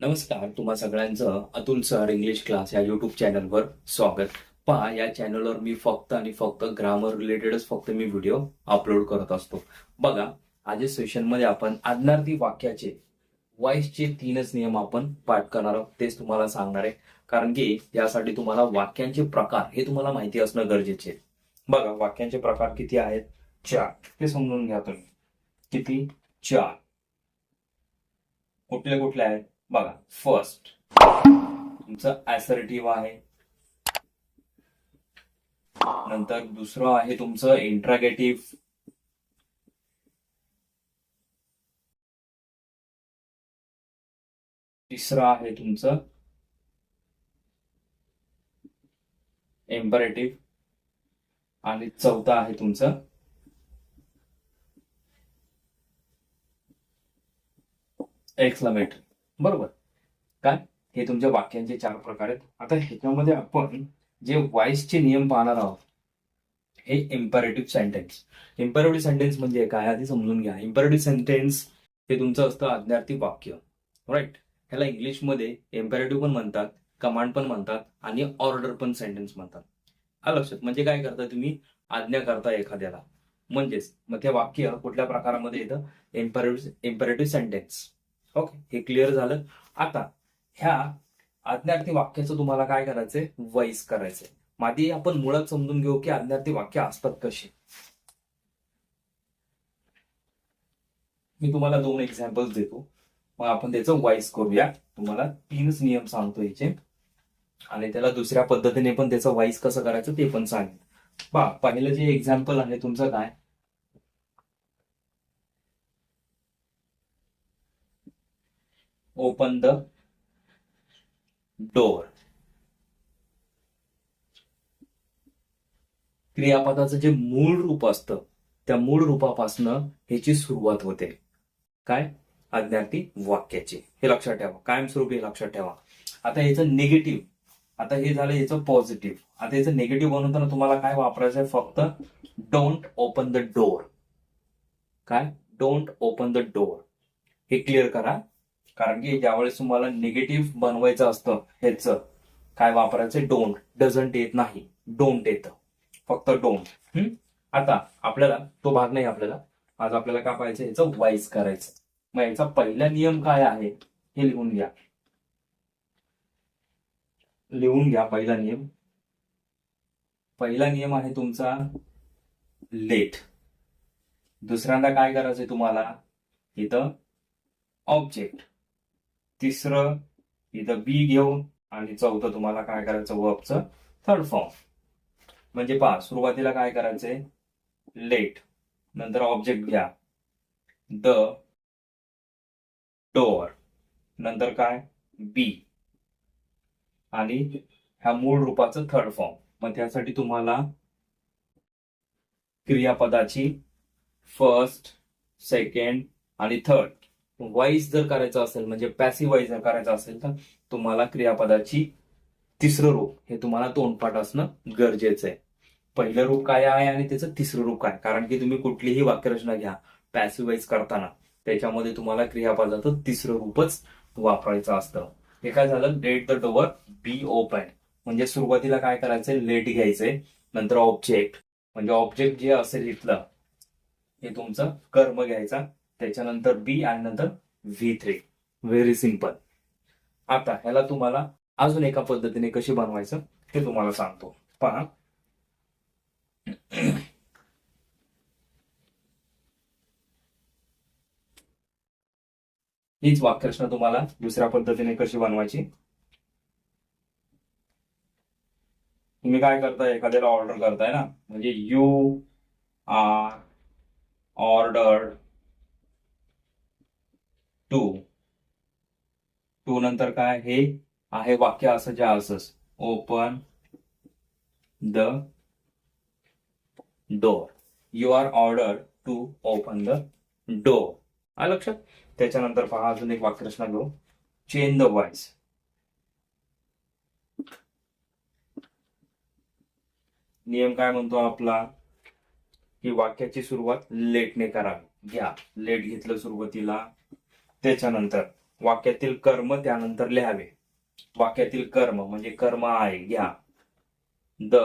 नमस्कार तुम्हा सगळ्यांचं अतुल सर इंग्लिश क्लास या युट्यूब चॅनलवर स्वागत. पहा या चॅनलवर मी फक्त आणि फक्त ग्रामर रिलेटेडच फक्त मी व्हिडिओ अपलोड करत असतो. बघा आजच्या सेशनमध्ये आपण आज्ञार्थी वाक्याचे वॉइसचे तीनच नियम आपण पाठ करणार आहोत. तेच तुम्हाला सांगणार आहे. कारण की यासाठी तुम्हाला वाक्यांचे प्रकार हे तुम्हाला माहिती असणं गरजेचे आहे. बघा वाक्यांचे प्रकार किती आहेत? चार. ते समजून घ्या तुम्ही. किती? चार. कुठले कुठले आहेत? बघा फर्स्ट तुमचं ऍसर्टिव्ह आहे. नंतर दुसरं आहे तुमचं इंट्रागेटिव्ह तिसरं आहे तुमचं एम्परेटिव्ह आणि चौथं आहे तुमचं एक्सलामेटरी बरोबर. काय? हे तुमच्या वाक्यांचे चार प्रकार आहेत. आता ह्याच्यामध्ये आपण जे व्हॉइसचे नियम पाहणार आहोत हे इम्पॅरेटिव्ह सेंटेन्स इम्पॅरेटिव्ह सेंटेन्स म्हणजे काय? आधी समजून घ्या. इम्पॅरेटिव्ह सेंटेन्स हे तुमचं असतं आज्ञार्थी वाक्य. राईट ह्याला इंग्लिशमध्ये इम्पॅरेटिव्ह पण म्हणतात कमांड पण म्हणतात आणि ऑर्डर पण सेंटेन्स म्हणतात. हा लक्षात. म्हणजे काय करता तुम्ही? आज्ञा करता एखाद्याला. म्हणजेच मग ते वाक्य कुठल्या प्रकारामध्ये येतं? इम्पॅरेटिव्ह इम्परेटिव्ह सेंटेन्स ओके हे क्लिअर झालं. आता ह्या आज्ञार्थी वाक्याचं तुम्हाला काय करायचंय? वाईस करायचंय. मादी आपण मुळात समजून घेऊ की आज्ञार्थी वाक्य असतात कशी मी तुम्हाला दोन एक्झाम्पल्स देतो. मग आपण त्याचं वाईस करूया. तुम्हाला तीनच नियम सांगतो याचे. आणि त्याला दुसऱ्या पद्धतीने पण त्याचं वाईस कसं करायचं ते पण सांगेल बा पहिलं जे एक्झाम्पल आहे तुमचं काय? ओपन द डोअर क्रियापदाचं जे मूळ रूप असतं त्या मूळ रूपापासनं ह्याची सुरुवात होते. काय? अज्ञाती वाक्याची. हे लक्षात ठेवा. कायमस्वरूपी हे लक्षात ठेवा. आता याचं निगेटिव्ह आता हे झालं याचं पॉझिटिव्ह आता याचं निगेटिव्ह बनवताना तुम्हाला काय वापरायचं आहे फक्त डोंट ओपन द डोअर काय? डोंट ओपन द डोअर हे क्लिअर करा. कारण की ज्यावेळेस तुम्हाला निगेटिव्ह बनवायचं असतं ह्याचं काय वापरायचं? डोंट डझंट येत नाही. डोंट येतं. फक्त डोंट आता आपल्याला तो भाग नाही आपल्याला. आज आपल्याला काय पाहिजे याचं वाईज करायचं. मग याचा पहिला नियम काय आहे? हे लिहून घ्या. लिहून घ्या पहिला नियम. पहिला नियम आहे तुमचा लेट दुसऱ्यांदा काय करायचंय तुम्हाला? इथं ऑब्जेक्ट तिसरं इथं बी घेऊन आणि चौथं तुम्हाला काय करायचं? वर्बचं थर्ड फॉर्म म्हणजे पहा सुरुवातीला काय करायचंय? लेट नंतर ऑब्जेक्ट घ्या. द डोअर नंतर काय? बी आणि ह्या मूळ रूपाचं थर्ड फॉर्म मग त्यासाठी तुम्हाला क्रियापदाची फर्स्ट सेकंड आणि थर्ड वाईज जर करायचं असेल म्हणजे पॅसिव्ह वाईज जर करायचं असेल तर तुम्हाला क्रियापदाची तिसरं रूप हे तुम्हाला तोंडपाठ असणं गरजेचं आहे पहिलं रूप काय आहे आणि त्याचं तिसरं रूप काय? कारण की तुम्ही कुठलीही वाक्यरचना घ्या पॅसिव्ह वाईज करताना त्याच्यामध्ये तुम्हाला क्रियापदाचं तिसरं रूपच वापरायचं असतं. हे काय झालं? Let the door be open म्हणजे सुरुवातीला काय करायचंय? लेट घ्यायचंय. नंतर ऑब्जेक्ट म्हणजे ऑब्जेक्ट जे असेल इथलं हे तुमचं कर्म घ्यायचा त्याच्यानंतर बी आणि नंतर व्ही थ्री व्हेरी सिंपल आता ह्याला तुम्हाला अजून एका पद्धतीने कशी बनवायचं ते तुम्हाला सांगतो. पहा. हीच वाक्यरचना तुम्हाला दुसऱ्या पद्धतीने कशी बनवायची? तुम्ही काय करताय? एखाद्याला ऑर्डर करताय ना? म्हणजे you are order to. To नंतर काय? हे आहे वाक्य असं ज्या असंच open the door you are order to open the door आलं लक्षात? त्याच्यानंतर पहा अजून एक वाक्यरचना घेऊ. चेंज द वॉइस नियम काय म्हणतो आपला? की वाक्याची सुरुवात लेटने करावी. घ्या. लेट घेतलं सुरुवातीला. त्याच्यानंतर वाक्यातील कर्म त्यानंतर लिहावे. वाक्यातील कर्म म्हणजे कर्म आहे घ्या. The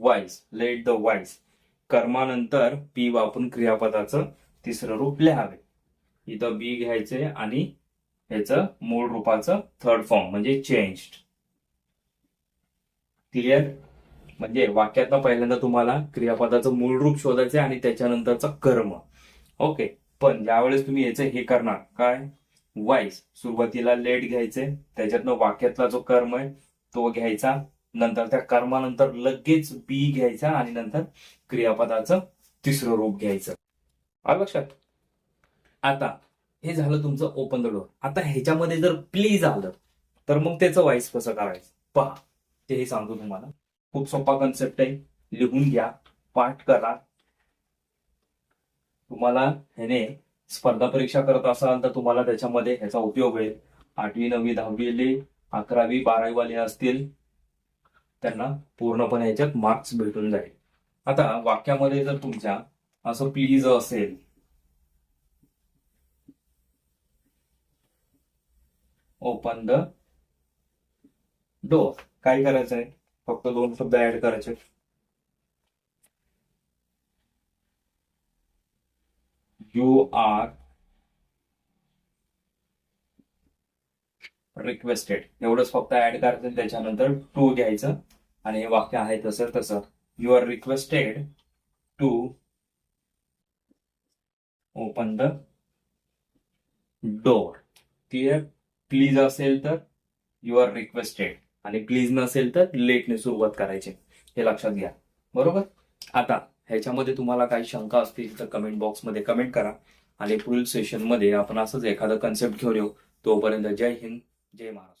voice let the voice कर्मानंतर P वापरून क्रियापदाचं तिसरं रूप लिहावे. इथं बी घ्यायचे आणि ह्याचं मूळ रूपाचं थर्ड फॉर्म म्हणजे चेंज्ड क्लिअर म्हणजे वाक्यातनं पहिल्यांदा तुम्हाला क्रियापदाचं मूळ रूप शोधायचं आणि त्याच्यानंतरचं कर्म. ओके पण ज्यावेळेस तुम्ही याचं हे करणार काय? वाईस. सुरुवातीला लेट घ्यायचे त्याच्यातनं वाक्यातला जो कर्म आहे तो घ्यायचा. नंतर त्या कर्मानंतर लगेच बी घ्यायचा आणि नंतर क्रियापदाचं तिसरं रूप घ्यायचं. आलं लक्षात? आता हे झालं तुमचं ओपन द डोअर आता ह्याच्यामध्ये जर प्लीज आलं तर मग त्याचं वाईस कसं करायचं? पहा ते हे सांगतो तुम्हाला. खूप सोपा कन्सेप्ट आहे. लिहून घ्या पाठ करा तुम्हाला ह्याने स्पर्धा परीक्षा करत असाल तर तुम्हाला त्याच्यामध्ये ह्याचा उपयोग होईल. आठवी नववी दहावीले अकरावी बारावी वाले असतील त्यांना पूर्णपणे याच्यात मार्क्स भेटून जाईल. आता वाक्यामध्ये जर तुमच्या असं प्लीज असेल ओपन द डोअर काय करायचं आहे फक्त दोन शब्द ऍड करायचे. यू आर रिक्वेस्टेड एवढंच फक्त ऍड करायचं त्याच्यानंतर टू घ्यायचं. आणि हे वाक्य आहे तसं तसं. You are requested to open the door clear please असेल तर यू आर रिक्वेस्टेड आणि प्लीज नसेल तर लेटने सुरुवात करायची. हे लक्षात घ्या. बरोबर? आता ह्याच्यामध्ये तुम्हाला काही शंका असतील तर कमेंट बॉक्समध्ये कमेंट करा. आणि पुढील सेशनमध्ये आपण असंच एखादा कन्सेप्ट घेऊन येऊ. तोपर्यंत जय हिंद जय महाराष्ट्र.